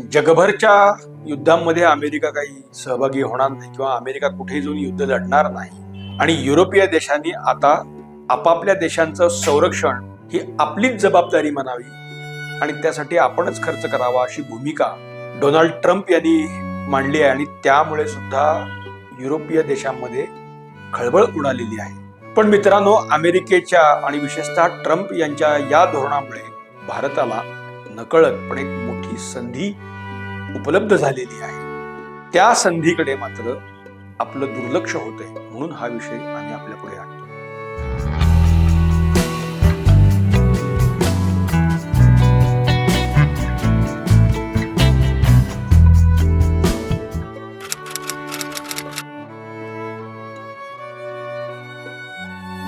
जगभरच्या युद्धांमध्ये अमेरिका काही सहभागी होणार नाही किंवा अमेरिका कुठेही जाऊन युद्ध लढणार नाही. आणि युरोपीय देशांनी आता आपापल्या देशांचं संरक्षण ही आपलीच जबाबदारी म्हणावी. आणि त्यासाठी आपणच खर्च करावा अशी भूमिका डोनाल्ड ट्रम्प यांनी मांडली आहे. आणि त्यामुळे सुद्धा युरोपीय देशांमध्ये खळबळ उडालेली आहे. पण मित्रांनो अमेरिकेच्या आणि विशेषतः ट्रम्प यांच्या या धोरणामुळे भारताला नकळत पण एक मोठी संधी उपलब्ध झालेली आहे. त्या संधीकडे मात्र आपलं दुर्लक्ष होतंय म्हणून हा विषय आम्ही आपल्या पुढे आणतो.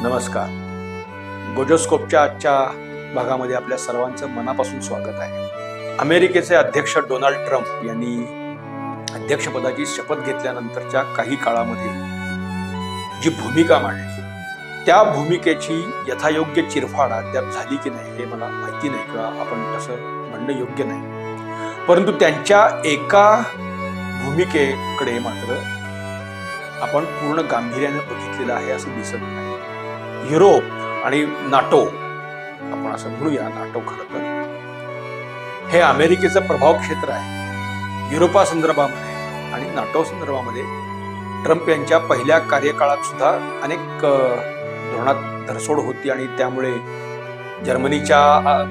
नमस्कार. गोजोस्कोपच्या आजच्या भागामध्ये आपल्या सर्वांचं मनापासून स्वागत आहे. अमेरिकेचे अध्यक्ष डोनाल्ड ट्रम्प यांनी अध्यक्षपदाची शपथ घेतल्यानंतरच्या काही काळामध्ये जी भूमिका मांडली त्या भूमिकेची यथायोग्य चिरफाड अद्याप झाली की नाही हे मला माहिती नाही किंवा आपण तसं म्हणणं योग्य नाही. परंतु त्यांच्या एका भूमिकेकडे मात्र आपण पूर्ण गांभीर्याने बघितलेलं आहे असं दिसत नाही. युरोप आणि नाटो असं म्हणूया नाटो खरं तर हे अमेरिकेचं प्रभाव क्षेत्र आहे. युरोपा संदर्भामध्ये आणि नाटो संदर्भामध्ये ट्रम्प यांच्या पहिल्या कार्यकाळात सुद्धा अनेक धोरणात धरसोड होती आणि त्यामुळे जर्मनीच्या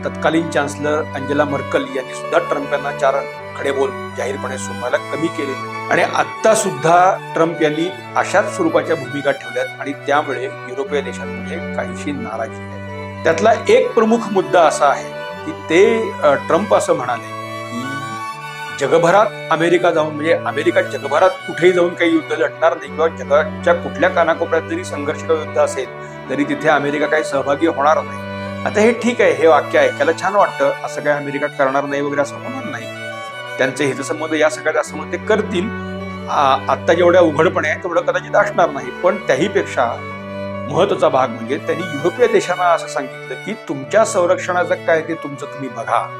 तत्कालीन चान्सलर अंजेला मर्कल यांनी सुद्धा ट्रम्प यांना चार खडे बोल जाहीरपणे सोडवायला कमी केले. आणि आता सुद्धा ट्रम्प यांनी अशाच स्वरूपाच्या भूमिका ठेवल्यात आणि त्यामुळे युरोपीय देशांमध्ये काहीशी नाराजी आहे. त्यातला एक प्रमुख मुद्दा असा आहे की ते ट्रम्प असं म्हणाले की जगभरात अमेरिका जाऊन म्हणजे अमेरिका जगभरात कुठेही जाऊन काही युद्ध लढणार नाही किंवा जगाच्या कुठल्या कानाकोपऱ्यात जरी संघर्ष युद्ध असेल तरी तिथे अमेरिका काही सहभागी होणार नाही. आता हे ठीक आहे हे वाक्य ऐकायला छान वाटतं असं काय अमेरिका करणार नाही वगैरे असं होणार नाही. त्यांचे हितसंबंध या सगळ्यात असं ते करतील. आत्ता जेवढ्या उघडपणे आहे तेवढं कदाचित असणार नाही पण त्याहीपेक्षा महत्त्वाचा भाग म्हणजे त्यांनी युरोपीय देशांना असं सांगितलं की तुमच्या संरक्षणाचं काय ते तुमचं तुम्ही बघा.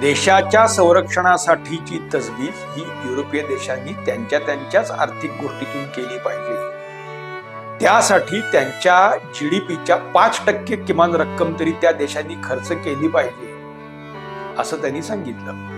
देशाच्या संरक्षणासाठीची तजवीज ही युरोपीय देशांनी त्यांच्या त्यांच्याच आर्थिक गोष्टीतून केली पाहिजे. त्यासाठी त्यांच्या जीडीपीच्या पाच टक्के किमान रक्कम तरी त्या देशांनी खर्च केली पाहिजे असं त्यांनी सांगितलं.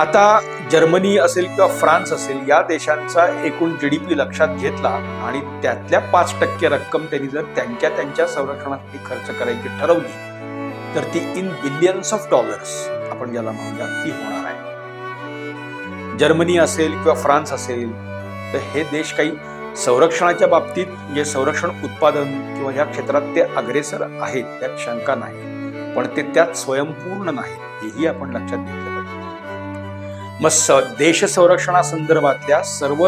आता जर्मनी असेल किंवा फ्रान्स असेल या देशांचा एकूण जीडीपी लक्षात घेतला आणि त्यातल्या पाच टक्के रक्कम त्यांनी जर त्यांच्या त्यांच्या संरक्षणासाठी खर्च करायची ठरवली तर ती इन बिलियन्स ऑफ डॉलर्स आपण ज्याला म्हणूया ती होणार आहे. जर्मनी असेल किंवा फ्रान्स असेल तर हे देश काही संरक्षणाच्या बाबतीत म्हणजे संरक्षण उत्पादन किंवा या क्षेत्रात ते अग्रेसर आहेत त्यात शंका नाही. पण ते त्यात स्वयंपूर्ण नाहीत हेही आपण लक्षात घेतलं मग स देश संरक्षणासंदर्भातल्या सर्व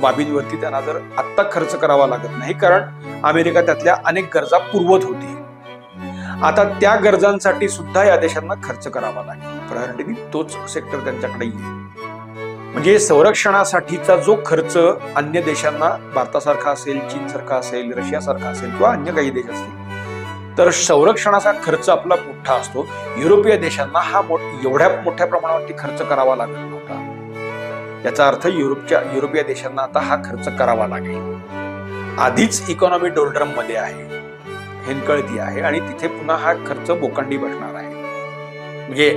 बाबींवरती त्यांना जर आत्ता खर्च करावा लागत नाही कारण अमेरिका त्यातल्या अनेक गरजा पुरवत होती. आता त्या गरजांसाठी सुद्धा या देशांना खर्च करावा लागेल. प्रायोरिटीनी तोच सेक्टर त्यांच्याकडे येईल. म्हणजे संरक्षणासाठीचा जो खर्च अन्य देशांना भारतासारखा असेल चीनसारखा असेल रशियासारखा असेल किंवा अन्य काही देश असतील तर संरक्षणाचा खर्च आपला मोठा असतो. युरोपीय देशांना हा एवढ्या मोठ्या प्रमाणावरती खर्च करावा लागत नव्हता. याचा अर्थ युरोपच्या युरोपीय देशांना आता हा खर्च करावा लागेल. आधीच इकॉनॉमी डोल्ड्रममध्ये आहे. हेनकळती आहे आणि तिथे पुन्हा हा खर्च बोकांडी बसणार आहे. म्हणजे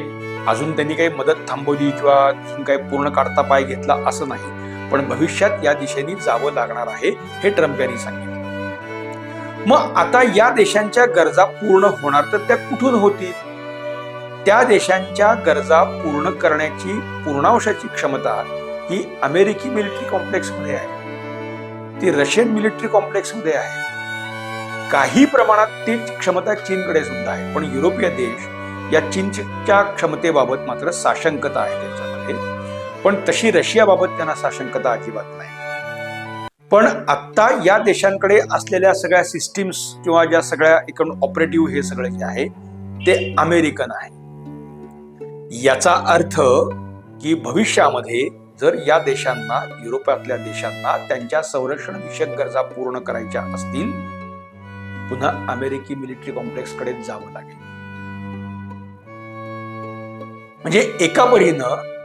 अजून त्यांनी काही मदत थांबवली किंवा अजून काही पूर्ण काढता पाय घेतला असं नाही. पण भविष्यात या दिशेने जावं लागणार आहे हे ट्रम्प यांनी सांगितलं. मग आता या देशांच्या गरजा पूर्ण होणार तर त्या कुठून होतील? त्या देशांच्या गरजा पूर्ण करण्याची पूर्णांशाची क्षमता ही अमेरिकी मिलिटरी कॉम्प्लेक्समध्ये आहे. ती रशियन मिलिटरी कॉम्प्लेक्समध्ये आहे. काही प्रमाणात तीच क्षमता चीनकडे सुद्धा आहे पण युरोपीय देश या चीनच्या क्षमतेबाबत मात्र साशंकता आहे त्यांच्यामध्ये. पण तशी रशियाबाबत त्यांना साशंकता अजिबात नाही. पण आत्ता या देशांकडे असलेल्या सगळ्या सिस्टीम्स किंवा ज्या सगळ्या एकूण ऑपरेटिव्ह हे सगळे जे आहे ते अमेरिकन आहे. याचा अर्थ की भविष्यामध्ये जर या देशांना युरोपातल्या देशांना त्यांच्या संरक्षण विषयक गरजा पूर्ण करायच्या असतील पुन्हा अमेरिकी मिलिटरी कॉम्प्लेक्सकडे जावं लागेल. म्हणजे एका परीनं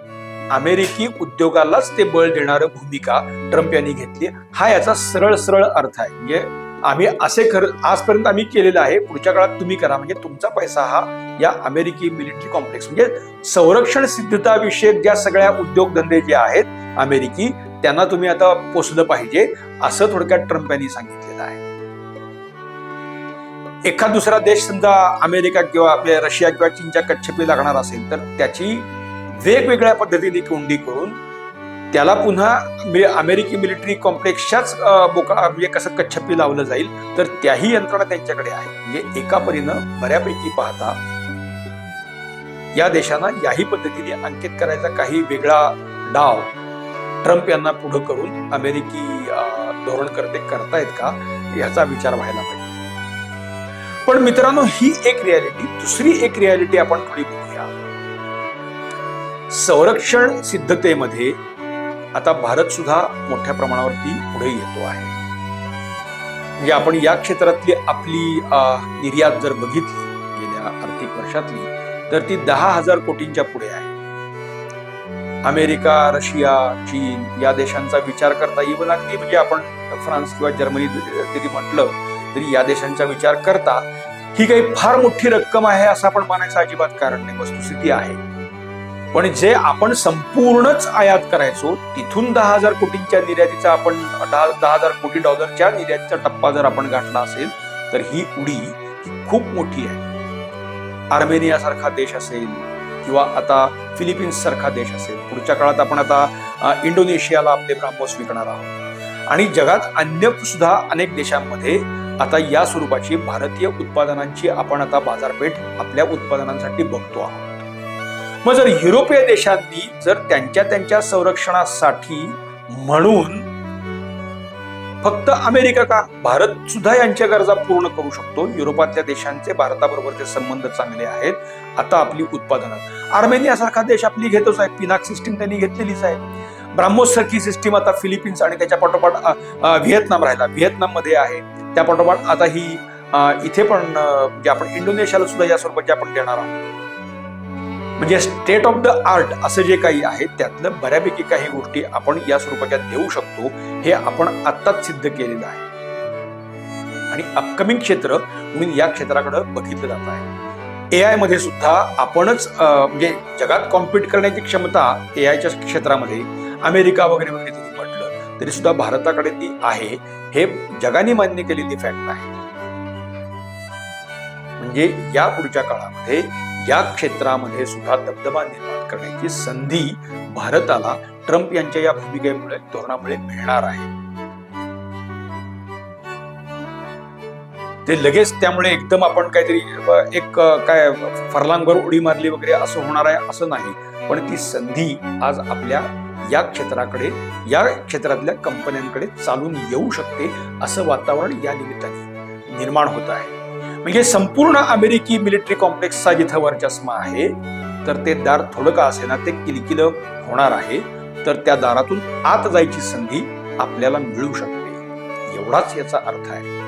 अमेरिकी उद्योगालाच ते बळ देणारं भूमिका ट्रम्प यांनी घेतली. हा याचा सरळ सरळ अर्थ आहे. म्हणजे आम्ही असे खर आजपर्यंत आम्ही केलेलं आहे पुढच्या काळात तुम्ही करा. म्हणजे तुमचा पैसा हा या अमेरिकी मिलिटरी कॉम्प्लेक्स म्हणजे संरक्षण सिद्धताविषयक ज्या सगळ्या उद्योगधंदे जे आहेत अमेरिकी त्यांना तुम्ही आता पोचलं पाहिजे असं थोडक्यात ट्रम्प यांनी सांगितलेलं आहे. एखाद दुसरा देश समजा अमेरिका किंवा आपल्या रशिया किंवा चीनच्या कच्छपी लागणार असेल तर त्याची वेगवेगळ्या पद्धतीने कोंडी करून त्याला पुन्हा अमेरिकी मिलिटरी कॉम्प्लेक्सच्याच बोका म्हणजे कसं कच्छपी लावलं जाईल तर त्याही यंत्रणा त्यांच्याकडे आहे. म्हणजे एका परीनं बऱ्यापैकी पाहता या देशांना याही पद्धतीने अंकित करायचा काही वेगळा डाव ट्रम्प यांना पुढे करून अमेरिकी अं, धोरणकर्ते करतायत का याचा विचार व्हायला पाहिजे. पण मित्रांनो ही एक रियालिटी दुसरी एक रियालिटी आपण थोडी संरक्षण सिद्धतेमध्ये आता भारत सुद्धा मोठ्या प्रमाणावरती पुढे येतो आहे. म्हणजे आपण या क्षेत्रातली आपली निर्यात जर बघितली गेल्या आर्थिक वर्षातली तर ती दहा हजार कोटींच्या पुढे आहे. अमेरिका रशिया चीन या देशांचा विचार करता इव्हन अगदी म्हणजे आपण फ्रान्स किंवा जर्मनी जरी म्हटलं तरी या देशांचा विचार करता ही काही फार मोठी रक्कम आहे असं आपण मानायचं अजिबात कारण नाही. वस्तुस्थिती आहे. पण जे आपण संपूर्णच आयात करायचो तिथून दहा हजार कोटींच्या निर्यातीचा आपण दहा दहा हजार कोटी डॉलरच्या निर्यातीचा टप्पा जर आपण गाठला असेल तर ही उडी ही खूप मोठी आहे. आर्मेनिया सारखा देश असेल किंवा आता फिलिपिन्स सारखा देश असेल पुढच्या काळात आपण आता इंडोनेशियाला आपले ब्राह्मोस विकणार आहोत. आणि जगात अन्य सुद्धा अनेक देशांमध्ये आता या स्वरूपाची भारतीय उत्पादनांची आपण आता बाजारपेठ आपल्या उत्पादनांसाठी बघतो आहोत. मग जर युरोपीय देशांनी जर त्यांच्या त्यांच्या संरक्षणासाठी म्हणून फक्त अमेरिका का भारत सुद्धा यांच्या गरजा पूर्ण करू शकतो? युरोपातल्या देशांचे भारताबरोबरचे संबंध चांगले आहेत आता आपली उत्पादनात आर्मेनिया सारखा देश आपली घेतोच आहे पिनाक सिस्टीम त्यांनी घेतलेलीच आहे. ब्राह्मोस सारखी सिस्टीम आता फिलिपिन्स आणि त्याच्या पाठोपाठ व्हिएतनाम राहिला. व्हिएतनाममध्ये आहे. त्या पाठोपाठ आता ही इथे पण जे म्हणजे आपण इंडोनेशियाला सुद्धा या स्वरूपात आपण देणार आहोत. म्हणजे स्टेट ऑफ द आर्ट असं जे काही आहे त्यातलं बऱ्यापैकी काही गोष्टी आपण या स्वरूपाच्या देऊ शकतो हे आपण आत्ताच सिद्ध केलेलं आहे. आणि अपकमिंग क्षेत्र म्हणून या क्षेत्राकडे बघितलं जात आहे. ए आयमध्ये सुद्धा आपणच म्हणजे जगात कॉम्पिट करण्याची क्षमता ए आयच्या क्षेत्रामध्ये अमेरिका वगैरे वगैरे तुम्ही म्हटलं तरी सुद्धा भारताकडे ती आहे. हे जगाने मान्य केलेली फॅक्ट आहे. म्हणजे या पुढच्या काळामध्ये या क्षेत्रामध्ये सुद्धा दबदबा निर्माण करण्याची संधी भारताला ट्रम्प यांच्या या भूमिकेमुळे धोरणामुळे मिळणार आहे. ते लगेच त्यामुळे एकदम आपण काहीतरी एक काय फरलांगवर उडी मारली वगैरे असं होणार आहे असं नाही. पण ती संधी आज आपल्या या क्षेत्राकडे या क्षेत्रातल्या कंपन्यांकडे चालून येऊ शकते असं वातावरण या निमित्ताने निर्माण होत आहे. म्हणजे संपूर्ण अमेरिकी मिलिटरी कॉम्प्लेक्सचा जिथं वर्चस्व आहे तर ते दार थोडं का असेना ते किलकिल होणार आहे तर त्या दारातून आत जायची संधी आपल्याला मिळू शकते. एवढाच याचा अर्थ आहे.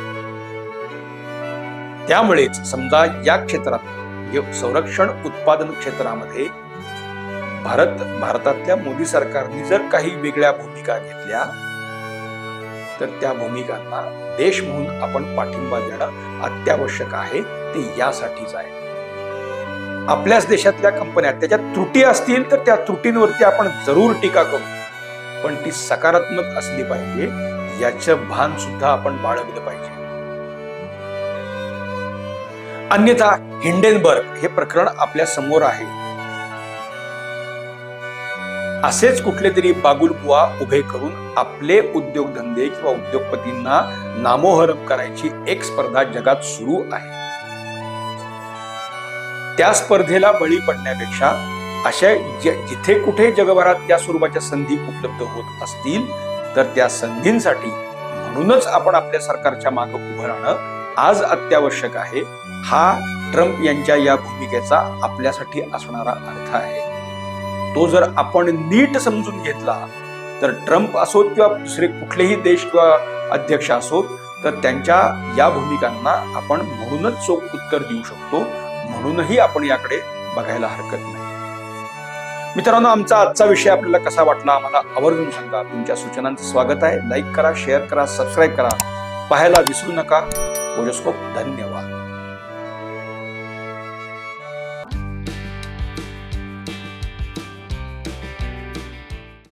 त्यामुळेच समजा या क्षेत्रात म्हणजे संरक्षण उत्पादन क्षेत्रामध्ये भारत भारतातल्या मोदी सरकारने जर काही वेगळ्या भूमिका घेतल्या तर त्या भूमिकांना देश म्हणून आपण पाठिंबा देणं अत्यावश्यक आहे ते यासाठीच आहे. आपल्याच देशातल्या कंपन्या त्याच्यात त्रुटी असतील तर त्या त्रुटींवरती आपण जरूर टीका करू. पण ती सकारात्मक असली पाहिजे याचं भान सुद्धा आपण बाळगलं पाहिजे. अन्यथा हिंडेनबर्ग हे प्रकरण आपल्यासमोर आहे. असेच कुठले तरी बागुलबुवा उभे करून आपले उद्योगधंदे किंवा उद्योगपतींना नामोहरम करायची एक स्पर्धा जगात सुरू आहे. त्या स्पर्धेला बळी पडण्यापेक्षा अशा जिथे कुठे जगभरात त्या स्वरूपाच्या संधी उपलब्ध होत असतील तर त्या संधींसाठी म्हणूनच आपण आपल्या सरकारच्या मागे उभं राहणं आज अत्यावश्यक आहे. हा ट्रम्प यांच्या या भूमिकेचा आपल्यासाठी असणारा अर्थ आहे. तो जर आपण नीट समजून घेतला तर ट्रम्प असोत किंवा दुसरे कुठलेही देश किंवा अध्यक्ष असोत तर त्यांच्या या भूमिकांना आपण म्हणूनच चोख उत्तर देऊ शकतो. म्हणूनही आपण याकडे बघायला हरकत नाही. मित्रांनो आमचा आजचा विषय आपल्याला कसा वाटला आम्हाला आवर्जून सांगा. तुमच्या सूचनांचं स्वागत आहे. लाईक करा शेअर करा सबस्क्राईब करा. पाहायला विसरू नका. ओजस्कोप धन्यवाद.